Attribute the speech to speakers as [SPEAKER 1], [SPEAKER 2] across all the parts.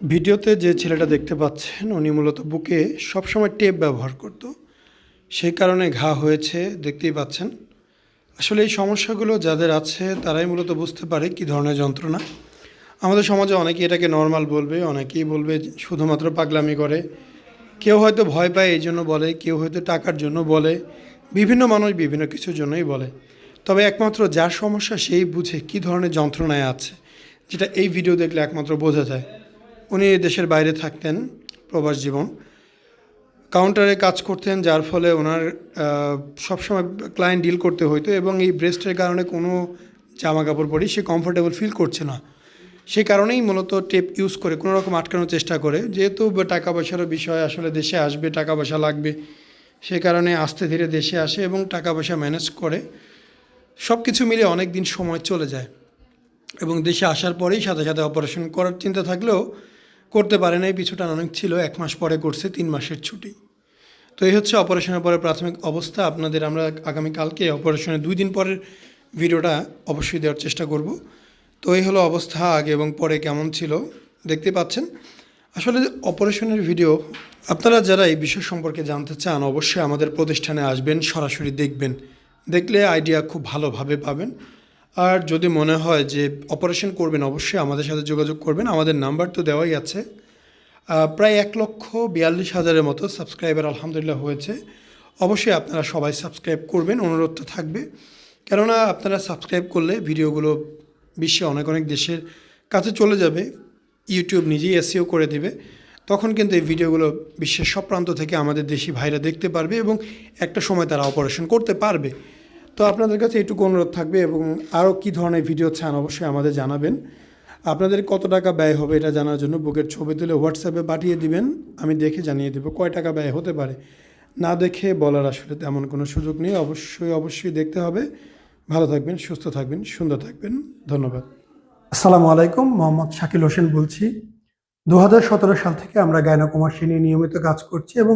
[SPEAKER 1] ভিডিওতে যে ছেলেটা দেখতে পাচ্ছেন, উনি মূলত বুকে সবসময় টেপ ব্যবহার করত। সেই কারণে ঘা হয়েছে, দেখতেই পাচ্ছেন। আসলে এই সমস্যাগুলো যাদের আছে, তারাই মূলত বুঝতে পারে কী ধরনের যন্ত্রণা। আমাদের সমাজে অনেকেই এটাকে নর্মাল বলবে, অনেকেই বলবে শুধুমাত্র পাগলামি করে। কেউ হয়তো ভয় পায় এই জন্য বলে, কেউ হয়তো টাকার জন্য বলে। বিভিন্ন মানুষ বিভিন্ন কিছুর জন্যই বলে। তবে একমাত্র যার সমস্যা, সেই বুঝে কী ধরনের যন্ত্রণায় আছে, যেটা এই ভিডিও দেখলে একমাত্র বোঝা যায়। উনি দেশের বাইরে থাকতেন প্রবাস জীবন। কাউন্টারে কাজ করতেন, যার ফলে ওনার সবসময় ক্লায়েন্ট ডিল করতে হতো এবং এই ব্রেস্টের কারণে কোনো জামা কাপড় পরি সে কমফোর্টেবল ফিল করছে না। সেই কারণেই মূলত টেপ ইউজ করে, কোনো রকম আটকানোর চেষ্টা করে। যেহেতু টাকা পয়সারও বিষয়, আসলে দেশে আসবে টাকা পয়সা লাগবে, সে কারণে আস্তে ধীরে দেশে আসে এবং টাকা পয়সা ম্যানেজ করে। সব কিছু মিলে অনেক দিন সময় চলে যায় এবং দেশে আসার পরেই সাথে সাথে অপারেশন করার চিন্তা থাকলেও করতে পারে নাই, পিছুটা অনেক ছিল, এক মাস পরে করছে, তিন মাসের ছুটি। তো এই হচ্ছে অপারেশনের পরে প্রাথমিক অবস্থা। আপনাদের আমরা আগামীকালকে অপারেশনের দুই দিন পরের ভিডিওটা অবশ্যই দেওয়ার চেষ্টা করব। তো এই হলো অবস্থা, আগে এবং পরে কেমন ছিল, দেখতে পাচ্ছেন। আসলে অপারেশনের ভিডিও, আপনারা যারা এই বিষয় সম্পর্কে জানতে চান, অবশ্যই আমাদের প্রতিষ্ঠানে আসবেন, সরাসরি দেখবেন। দেখলে আইডিয়া খুব ভালোভাবে পাবেন। আর যদি মনে হয় যে অপারেশন করবেন, অবশ্যই আমাদের সাথে যোগাযোগ করবেন। আমাদের নাম্বার তো দেওয়াই আছে। প্রায় এক লক্ষ বিয়াল্লিশ হাজারের মতো সাবস্ক্রাইবার আলহামদুলিল্লাহ হয়েছে। অবশ্যই আপনারা সবাই সাবস্ক্রাইব করবেন, অনুরোধটা থাকবে। কেননা আপনারা সাবস্ক্রাইব করলে ভিডিওগুলো বিশ্বে অনেক অনেক দেশের কাছে চলে যাবে। ইউটিউব নিজেই এসিও করে দেবে। তখন কিন্তু এই ভিডিওগুলো বিশ্বের সব প্রান্ত থেকে আমাদের দেশি ভাইরা দেখতে পারবে এবং একটা সময় তারা অপারেশন করতে পারবে। তো আপনাদের কাছে এইটুকু অনুরোধ থাকবে এবং আরও কী ধরনের ভিডিও চান অবশ্যই আমাদের জানাবেন। আপনাদের কত টাকা ব্যয় হবে এটা জানার জন্য বুকের ছবি তুলে হোয়াটসঅ্যাপে পাঠিয়ে দিবেন, আমি দেখে জানিয়ে দেবো কয় টাকা ব্যয় হতে পারে। না দেখে বলার আসলে তেমন কোনো সুযোগ নেই, অবশ্যই অবশ্যই দেখতে হবে। ভালো থাকবেন, সুস্থ থাকবেন, সুন্দর থাকবেন। ধন্যবাদ। আসসালামু আলাইকুম, মোহাম্মদ শাকিল হোসেন বলছি। দু হাজার সতেরো সাল থেকে আমরা গায়নাকুমাসী নিয়ে নিয়মিত কাজ করছি এবং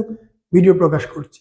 [SPEAKER 1] ভিডিও প্রকাশ করছি।